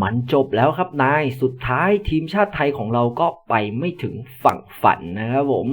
มันจบแล้วครับนายสุดท้ายทีมชาติไทยของเราก็ไปไม่ถึงฝั่งฝันนะครับผม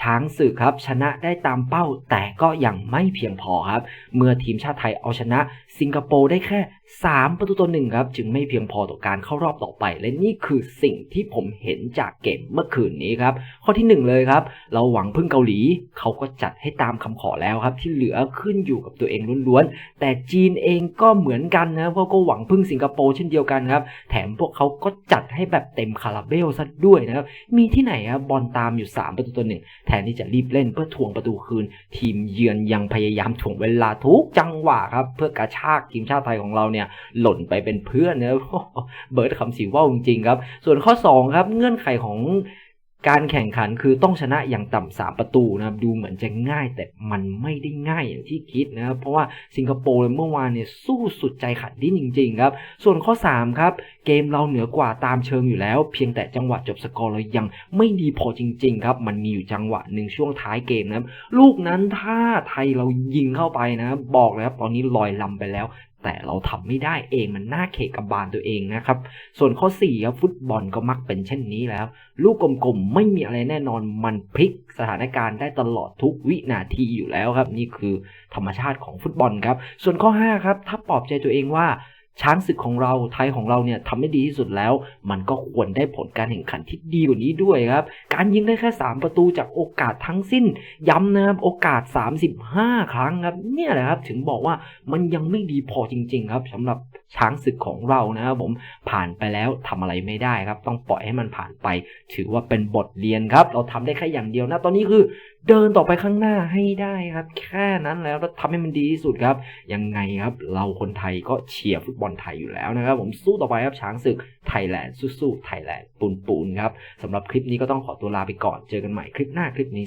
ช้างศึกครับชนะได้ตามเป้าแต่ก็ยังไม่เพียงพอครับ เมื่อทีมชาติไทยเอาชนะ สิงคโปร์ได้แค่ 3 ประตูต่อหนึ่งครับ จึงไม่เพียงพอต่อการเข้ารอบต่อไป และนี่คือสิ่งที่ผมเห็นจากเกมเมื่อคืนนี้ครับ ข้อทีหนึ่1 เลยครับ เราหวังพึ่งเกาหลี เขาก็จัดให้ตามคำขอแล้วครับ ที่เหลือขึ้นอยู่กับตัวเองล้วนๆแต่จีนเองก็เหมือนกันนะเพราะก็หวังพึ่งสิงคโปร์เช่นเดียวกันครับ แถมพวกเขาก็จัดให้แบบเต็มคาราเบลซะด้วยนะครับ มีที่ไหนครับบอลตามอยู่ 3 ประตูต่อหนึ่งแทนที่จะรีบเล่นเพื่อทวงประตูคืน ทีมเยือนยังพยายามถ่วงเวลาทุกจังหวะครับ เพื่อกระชากทีมชาติไทยของเราเนี่ย หล่นไปเป็นเพื่อนนะเบิร์ดคำสีว่าจริงๆครับ ส่วนข้อ 2 ครับ เงื่อนไขของ การแข่งขันคือต้องชนะอย่างต่ำสามประตูนะครับดูเหมือนจะง่ายแต่มันไม่ได้ง่ายอย่างที่คิดนะครับเพราะว่าสิงคโปร์เมื่อวานเนี่ยสู้สุดใจขัดดิ้นจริงๆครับส่วนข้อ 3 ครับ เกมเราเหนือกว่าตามเชิงอยู่แล้ว เพียงแต่จังหวะจบสกอร์เรายังไม่ดีพอจริงๆครับมันมีอยู่จังหวะหนึ่งช่วงท้ายเกมนะครับลูกนั้นถ้าไทยเรายิงเข้าไปนะ บอกเลยครับตอนนี้ลอยลำไปแล้ว แต่เราทำไม่ได้เองมันน่าเขกกับบานตัวเองนะครับ ส่วนข้อ4ครับฟุตบอลก็มักเป็นเช่นนี้แล้ว ลูกกลมๆไม่มีอะไรแน่นอนมันพลิกสถานการณ์ได้ตลอดทุกวินาทีอยู่แล้วครับ นี่คือธรรมชาติของฟุตบอลครับ ส่วนข้อ5ครับถ้าปลอบใจตัวเองว่า ช้างศึกของเราไทยของเราเนี่ยทำได้ดีที่สุดแล้ว มันก็ควรได้ผลการแข่งขันที่ดีกว่านี้ด้วยครับ การยิงได้แค่ 3 ประตูจากโอกาสทั้งสิ้น ย้ำนะครับโอกาส 35 ครั้งครับ เนี่ยแหละครับ ถึงบอกว่ามันยังไม่ดีพอจริง ๆ ครับสำหรับ ช้างศึกของเรานะครับผมผ่านไปแล้วทำอะไรไม่ได้ครับ ต้องปล่อยให้มันผ่านไป ถือว่าเป็นบทเรียนครับ เราทำได้แค่อย่างเดียวนะตอนนี้คือเดินต่อไปข้างหน้าให้ได้ครับ แค่นั้นแล้วแล้วทำให้มันดีที่สุดครับ ยังไงครับ เราคนไทยก็เชียร์ฟุตบอลไทยอยู่แล้วนะครับ ผมสู้ต่อไปครับช้างศึกไทยแลนด์สู้ๆไทยแลนด์ปูนปูนๆครับสำหรับคลิปนี้ก็ต้องขอตัวลาไปก่อนเจอกันใหม่คลิปหน้าคลิปนี้